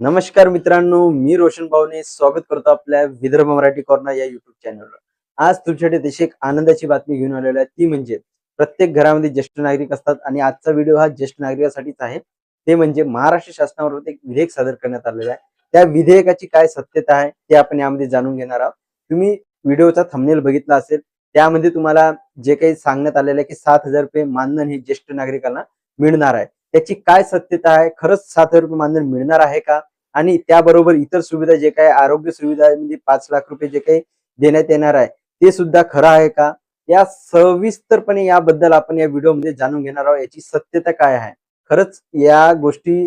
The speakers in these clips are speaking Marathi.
नमस्कार मित्रांनो मी रोशन भाऊने स्वागत करतो आपल्या विदर्भ मराठी कॉर्नर या युट्यूब चॅनलवर आज तुमच्यासाठी तशी एक आनंदाची बातमी घेऊन आलेली आहे. ती म्हणजे प्रत्येक घरामध्ये ज्येष्ठ नागरिक असतात आणि आजचा व्हिडिओ हा ज्येष्ठ नागरिकासाठीच आहे. ते म्हणजे महाराष्ट्र शासनावर एक विधेयक सादर करण्यात आलेलं आहे. त्या विधेयकाची काय सत्यता आहे ते आपण यामध्ये जाणून घेणार आहोत. तुम्ही व्हिडिओचा थंबनेल बघितला असेल त्यामध्ये तुम्हाला जे काही सांगण्यात आलेलं आहे की सात हजार रुपये मानधन हे ज्येष्ठ नागरिकांना मिळणार आहे. त्याची काय सत्यता आहे? खरंच सात हजार रुपये मानधन मिळणार आहे का? आणि त्याबरोबर इतर सुविधा जे काही आरोग्य सुविधा म्हणजे पाच लाख रुपये जे काही देण्यात येणार आहे ते सुद्धा खरं आहे का? या सविस्तरपणे याबद्दल आपण या व्हिडिओमध्ये जाणून घेणार आहोत याची सत्यता काय आहे? खरंच या गोष्टी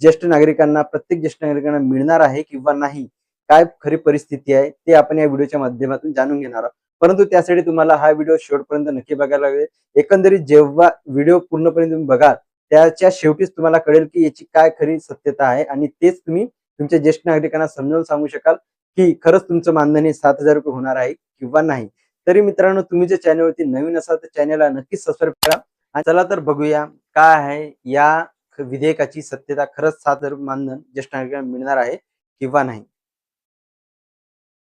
ज्येष्ठ नागरिकांना प्रत्येक ज्येष्ठ नागरिकांना मिळणार आहे किंवा नाही काय खरी परिस्थिती आहे ते आपण या व्हिडिओच्या माध्यमातून जाणून घेणार आहोत. परंतु त्यासाठी तुम्हाला हा व्हिडिओ शेवटपर्यंत नक्की बघायला लागेल एकंदरीत जेव्हा व्हिडिओ पूर्णपणे तुम्ही बघाल त्याच्या शेवटीच तुम्हाला कळेल की याची काय खरी सत्यता आहे. आणि तेच तुम्ही तुमच्या ज्येष्ठ नागरिकांना समजावून सांगू शकाल की खरंच तुमचं मानधन हे सात हजार रुपये होणार आहे किंवा नाही. तरी मित्रांनो तुम्ही जर चॅनलवरती नवीन असाल तर चॅनलला नक्कीच सबस्क्राईब करा. आणि चला तर बघूया काय आहे या विधेयकाची सत्यता खरंच सात हजार मानधन ज्येष्ठ नागरिकांना मिळणार आहे किंवा नाही.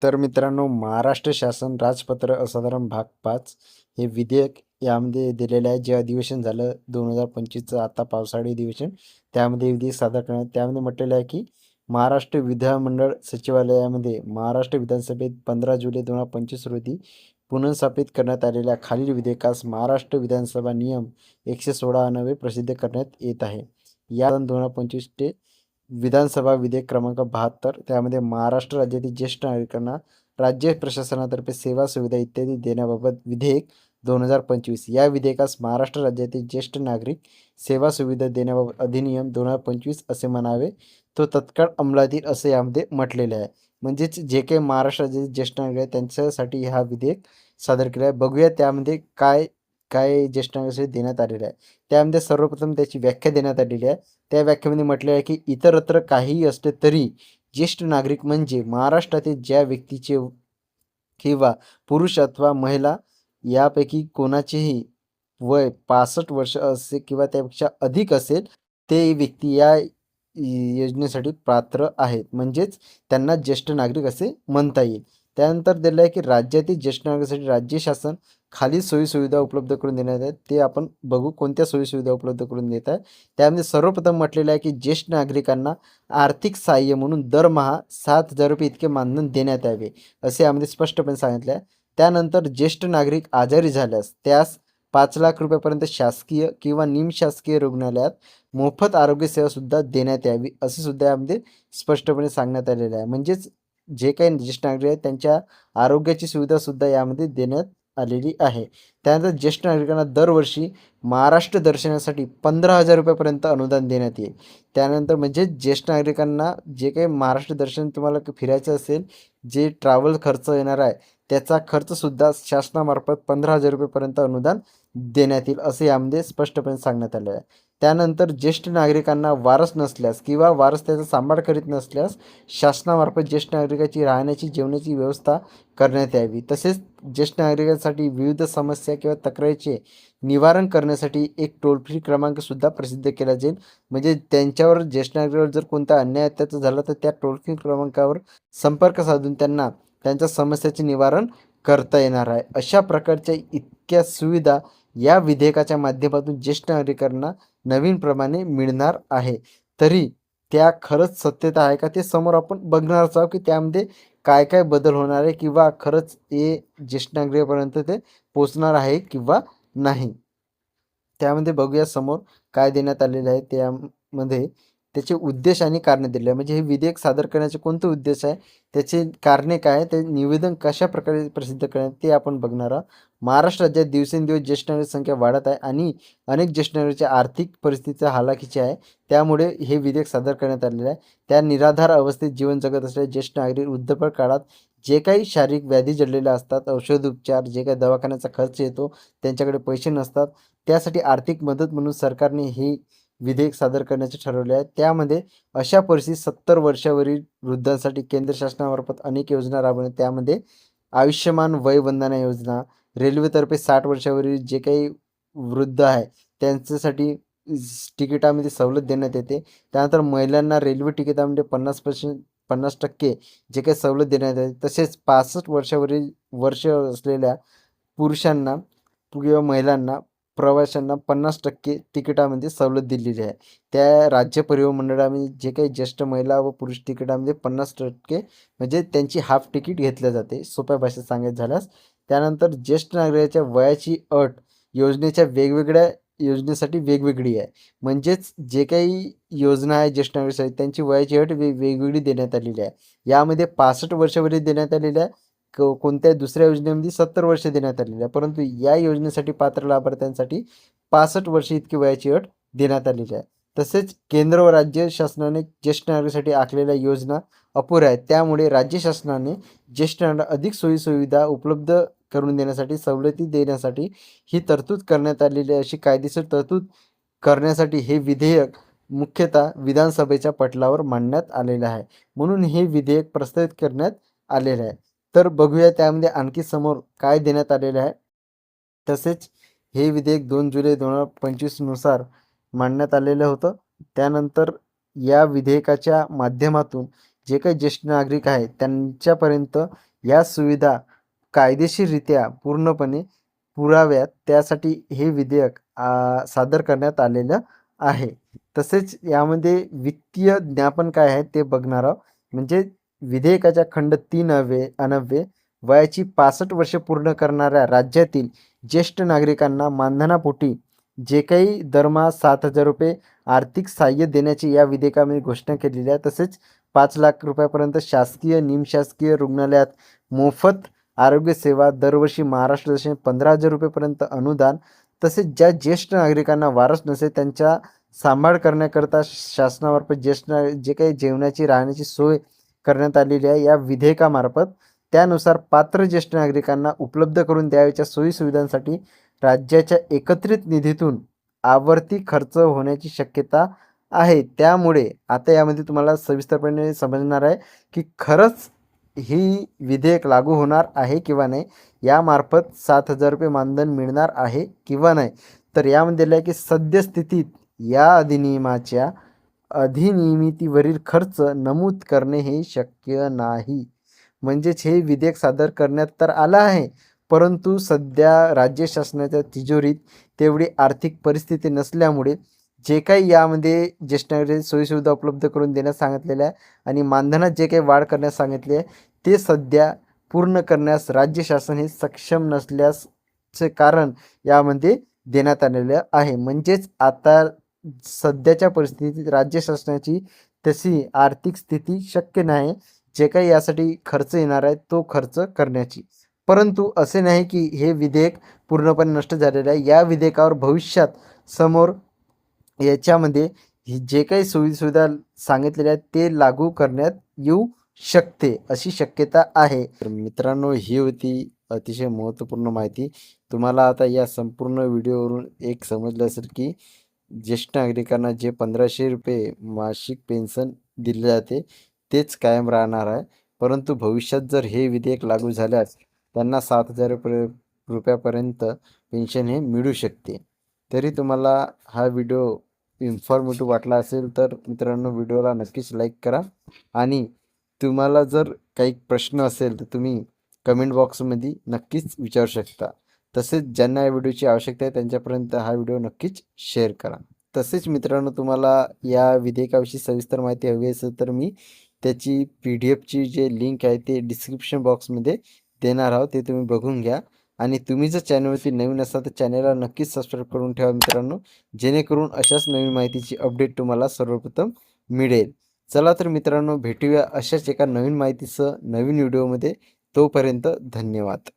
तर मित्रांनो महाराष्ट्र शासन राजपत्र असाधारण भाग पाच हे विधेयक यामध्ये दिलेलं आहे. जे अधिवेशन झालं दोन हजार पंचवीसचं आता पावसाळी अधिवेशन. त्यामध्ये विधेयक सादर करण्यात त्यामध्ये म्हटलेलं आहे की महाराष्ट्र विधानमंडळ सचिवालयामध्ये महाराष्ट्र विधानसभेत पंधरा जुलै दोन हजार पंचवीस रोजी पुनर्स्थापित करण्यात आलेल्या खालील विधेयकास महाराष्ट्र विधानसभा नियम एकशे सोळा नवे प्रसिद्ध करण्यात येत आहे. या दोन हजार पंचवीस ते विधानसभा विधेयक क्रमांक बहात्तर त्यामध्ये महाराष्ट्र राज्यातील ज्येष्ठ नागरिकांना राज्य प्रशासनातर्फे सेवा सुविधा इत्यादी देण्याबाबत विधेयक दोन हजार पंचवीस. या विधेयकास महाराष्ट्र राज्यातील ज्येष्ठ नागरिक सेवा सुविधा देण्याबाबत अधिनियम दोन हजार पंचवीस असे म्हणावे. तो तत्काळ अंमलातील असे यामध्ये म्हटलेले आहे. म्हणजेच जे काही महाराष्ट्र राज्यातील ज्येष्ठ नागरिक आहेत त्यांच्यासाठी हा विधेयक सादर केला आहे. बघूया त्यामध्ये काय काय ज्येष्ठ नागरिकांसाठी देण्यात आलेलं आहे. त्यामध्ये सर्वप्रथम त्याची व्याख्या देण्यात आलेली आहे. त्या व्याख्येमध्ये म्हटले आहे की इतरत्र काहीही असले तरी ज्येष्ठ नागरिक म्हणजे महाराष्ट्रातील ज्या व्यक्तीचे किंवा पुरुष अथवा महिला यापैकी कोणाचेही वय पासष्ट वर्ष असे किंवा त्यापेक्षा अधिक असेल ते व्यक्ती या योजनेसाठी पात्र आहेत. म्हणजेच त्यांना ज्येष्ठ नागरिक असे म्हणता येईल. त्यानंतर दिलं आहे की राज्यातील ज्येष्ठ नागरिकांसाठी राज्य शासन खाली सोयीसुविधा उपलब्ध करून देण्यात आहेत. ते आपण बघू कोणत्या सोयीसुविधा उपलब्ध करून देत आहे त्यामध्ये सर्वप्रथम म्हटलेलं आहे की ज्येष्ठ नागरिकांना आर्थिक सहाय्य म्हणून दरमहा सात हजार रुपये इतके मानधन देण्यात यावे असे यामध्ये स्पष्टपणे सांगितले आहे. त्यानंतर ज्येष्ठ नागरिक आजारी झाल्यास त्यास पाच लाख रुपयापर्यंत शासकीय किंवा निमशासकीय रुग्णालयात मोफत आरोग्यसेवासुद्धा देण्यात यावी असे सुद्धा यामध्ये स्पष्टपणे सांगण्यात आलेलं आहे. म्हणजेच जे काही ज्येष्ठ नागरिक आहेत त्यांच्या आरोग्याची सुविधासुद्धा यामध्ये देण्यात आलेली आहे. त्यानंतर ज्येष्ठ नागरिकांना दरवर्षी महाराष्ट्र दर्शनासाठी पंधरा हजार रुपयापर्यंत अनुदान देण्यात येईल. त्यानंतर म्हणजे ज्येष्ठ नागरिकांना जे काही महाराष्ट्र दर्शन तुम्हाला फिरायचं असेल जे ट्रॅव्हल खर्च येणार आहे त्याचा खर्चसुद्धा शासनामार्फत पंधरा हजार रुपयेपर्यंत अनुदान देण्यात येईल असे यामध्ये स्पष्टपणे सांगण्यात आले आहे. त्यानंतर ज्येष्ठ नागरिकांना वारस नसल्यास किंवा वारस त्याचा सांभाळ करीत नसल्यास शासनामार्फत ज्येष्ठ नागरिकाची राहण्याची जेवणाची व्यवस्था करण्यात यावी. तसेच ज्येष्ठ नागरिकांसाठी विविध समस्या किंवा तक्रारीचे निवारण करण्यासाठी एक टोल फ्री क्रमांकसुद्धा प्रसिद्ध केला जाईल. म्हणजे त्यांच्यावर ज्येष्ठ नागरिकावर जर कोणता अन्याय अत्याचार झाला तर त्या टोल फ्री क्रमांकावर संपर्क साधून त्यांना त्यांच्या समस्याचे निवारण करता येणार आहे. अशा प्रकारच्या इतक्या सुविधा या विधेयकाच्या माध्यमातून ज्येष्ठ नागरिकांना नवीन प्रमाणे मिळणार आहे. तरी त्या खरंच सत्यता आहे का ते समोर आपण बघणारच आहोत की त्यामध्ये काय काय बदल होणार आहे किंवा खरंच हे ज्येष्ठ नागरिकापर्यंत ते पोचणार आहे किंवा नाही. त्यामध्ये बघूया समोर काय देण्यात आलेलं आहे. त्यामध्ये त्याचे उद्देश आणि कारणे दिले आहे म्हणजे हे विधेयक सादर करण्याचे कोणते उद्देश आहे? त्याचे कारणे काय आहे? ते निवेदन कशा प्रकारे प्रसिद्ध करण्यात ते आपण बघणार आहोत. महाराष्ट्र राज्यात दिवसेंदिवस ज्येष्ठ नागरिक संख्या वाढत आहे आणि अनेक ज्येष्ठ नागरिकच्या आर्थिक परिस्थिती हालाखीची आहे. त्यामुळे हे विधेयक सादर करण्यात आलेलं आहे. त्या निराधार अवस्थेत जीवन जगत असलेल्या ज्येष्ठ नागरिक वृद्धपळ काळात जे काही शारीरिक व्याधी जडलेल्या असतात औषधोपचार जे काही दवाखान्याचा खर्च येतो त्यांच्याकडे पैसे नसतात. त्यासाठी आर्थिक मदत म्हणून सरकारने ही विधेयक सादर करण्याचे ठरवले आहे त्यामध्ये अशा परिस्थितीत सत्तर वर्षावरील वृद्धांसाठी केंद्र शासनामार्फत अनेक योजना राबवण्यात त्यामध्ये आयुष्यमान वय वंदना योजना रेल्वेतर्फे साठ वर्षावरील जे काही वृद्ध आहे त्यांच्यासाठी तिकिटामध्ये सवलत देण्यात येते. त्यानंतर महिलांना रेल्वे तिकिटामध्ये पन्नास पर्सेंट पन्नास टक्के जे काही सवलत देण्यात येते तसेच पासष्ट वर्षावरील वर्ष असलेल्या पुरुषांना किंवा महिलांना प्रवाशांना पन्नास टक्के तिकिटामध्ये सवलत दिलेली आहे. त्या राज्य परिवहन मंडळामध्ये जे काही ज्येष्ठ महिला व पुरुष तिकिटामध्ये पन्नास टक्के म्हणजे त्यांची हाफ तिकीट घेतल्या जाते. सोप्या भाषेत सांगायचं झाल्यास. त्यानंतर ज्येष्ठ नागरिकाच्या वयाची अट योजनेच्या वेगवेगळ्या योजनेसाठी वेगवेगळी आहे. म्हणजेच जे काही योजना आहे ज्येष्ठ नागरिकांसाठी त्यांची वयाची अट वेगवेगळी देण्यात आलेली आहे. यामध्ये पासष्ट वर्षावरील देण्यात आलेली आहे कोणत्या दुसऱ्या योजनेमध्ये सत्तर वर्ष देण्यात आलेली आहे. परंतु या योजनेसाठी पात्र लाभार्थ्यांसाठी पासष्ट वर्ष इतकी वयाची अट देण्यात आलेली आहे. तसेच केंद्र व राज्य शासनाने ज्येष्ठ नागरिकांसाठी आखलेल्या योजना अपुऱ्या आहेत. त्यामुळे राज्य शासनाने ज्येष्ठ नागरिक अधिक सोयीसुविधा उपलब्ध करून देण्यासाठी सवलती देण्यासाठी ही तरतूद करण्यात आलेली आहे. अशी कायदेशीर तरतूद करण्यासाठी हे विधेयक मुख्यतः विधानसभेच्या पटलावर मांडण्यात आलेलं आहे. म्हणून हे विधेयक प्रस्तावित करण्यात आलेलं आहे. तर बघूया त्यामध्ये आणखी समोर काय देण्यात आलेलं आहे. तसेच हे विधेयक दोन जुलै दोन हजार पंचवीसनुसार मांडण्यात आलेलं होतं. त्यानंतर या विधेयकाच्या माध्यमातून जे काही ज्येष्ठ नागरिक आहेत त्यांच्यापर्यंत या सुविधा कायदेशीररित्या पूर्णपणे पुराव्यात त्यासाठी हे विधेयक सादर करण्यात आलेलं आहे. तसेच यामध्ये वित्तीय ज्ञापन काय आहे ते बघणार आहोत. म्हणजे विधेयकाच्या खंड तीन अव्ये अनव्ये वयाची पासष्ट वर्षे पूर्ण करणाऱ्या राज्यातील ज्येष्ठ नागरिकांना मानधनापोटी जे काही दरमहा सात हजार रुपये आर्थिक सहाय्य देण्याची या विधेयकामध्ये घोषणा केलेली आहे. तसेच पाच लाख रुपयापर्यंत शासकीय निमशासकीय रुग्णालयात मोफत आरोग्य सेवा दरवर्षी महाराष्ट्र दर्शन पंधरा हजार रुपयेपर्यंत अनुदान तसेच ज्या ज्येष्ठ नागरिकांना वारस नसेल त्यांच्या सांभाळ करण्याकरता शासनामार्फत ज्येष्ठ जे काही जेवणाची राहण्याची सोय करण्यात आलेली आहे. या विधेयकामार्फत त्यानुसार पात्र ज्येष्ठ नागरिकांना उपलब्ध करून द्यावयाच्या सोयीसुविधांसाठी राज्याच्या एकत्रित निधीतून आवर्ती खर्च होण्याची शक्यता आहे. त्यामुळे आता यामध्ये तुम्हाला सविस्तरपणे समजणार आहे की खरंच ही विधेयक लागू होणार आहे किंवा नाही. यामार्फत सात हजार रुपये मानधन मिळणार आहे किंवा नाही. तर यामध्ये दिलं आहे की सद्यस्थितीत या अधिनियमाच्या अधिनियमितीवरील खर्च नमूद करणे हे शक्य नाही. म्हणजेच हे विधेयक सादर करण्यात तर आलं आहे परंतु सध्या राज्य शासनाच्या तिजोरीत तेवढी आर्थिक परिस्थिती नसल्यामुळे जे काही यामध्ये ज्येष्ठ नागरिक सोयीसुविधा उपलब्ध करून देण्यास सांगितलेल्या आहे आणि मानधनात जे काही वाढ करण्यास सांगितले आहे ते सध्या पूर्ण करण्यास राज्य शासन हे सक्षम नसल्याचे कारण यामध्ये देण्यात आलेलं आहे. म्हणजेच आता सध्याच्या परिस्थितीत राज्य शासनाची तशी आर्थिक स्थिती शक्य नाही जे काही यासाठी खर्च येणार आहे तो खर्च करण्याची. परंतु असे नाही की हे विधेयक पूर्णपणे नष्ट झालेलं आहे. या विधेयकावर भविष्यात समोर याच्यामध्ये ही जे काही सोयीसुविधा सांगितलेल्या आहेत ते लागू करण्यात येऊ शकते अशी शक्यता आहे. तर मित्रांनो ही होती अतिशय महत्त्वपूर्ण माहिती. तुम्हाला आता या संपूर्ण व्हिडिओवरून एक समजलं असेल की ज्येष्ठ नागरिकांना जे पंधराशे रुपये मासिक पेन्शन दिले जाते तेच कायम राहणार आहे. परंतु भविष्यात जर हे विधेयक लागू झाल्यास त्यांना सात हजार रुपये रुपयापर्यंत पेन्शन हे मिळू शकते. तरी तुम्हाला हा व्हिडिओ इन्फॉर्मेटिव्ह वाटला असेल तर मित्रांनो व्हिडिओला नक्कीच लाईक करा. आणि तुम्हाला जर काही प्रश्न असेल तर तुम्ही कमेंट बॉक्समध्ये नक्कीच विचारू शकता. तसेच ज्यांना या व्हिडिओची आवश्यकता आहे त्यांच्यापर्यंत हा व्हिडिओ नक्कीच शेअर करा. तसेच मित्रांनो तुम्हाला या विधेयकाविषयी सविस्तर माहिती हवी असेल तर मी त्याची पी डी एफची जे लिंक आहे ते डिस्क्रिप्शन बॉक्समध्ये देणार आहोत ते तुम्ही बघून घ्या. आणि तुम्ही जर चॅनलवरती नवीन असाल तर चॅनलला नक्कीच सबस्क्राईब करून ठेवा मित्रांनो जेणेकरून अशाच नवीन माहितीची अपडेट तुम्हाला सर्वप्रथम मिळेल. चला तर मित्रांनो भेटूया अशाच एका नवीन माहितीसह नवीन व्हिडिओमध्ये. तोपर्यंत धन्यवाद.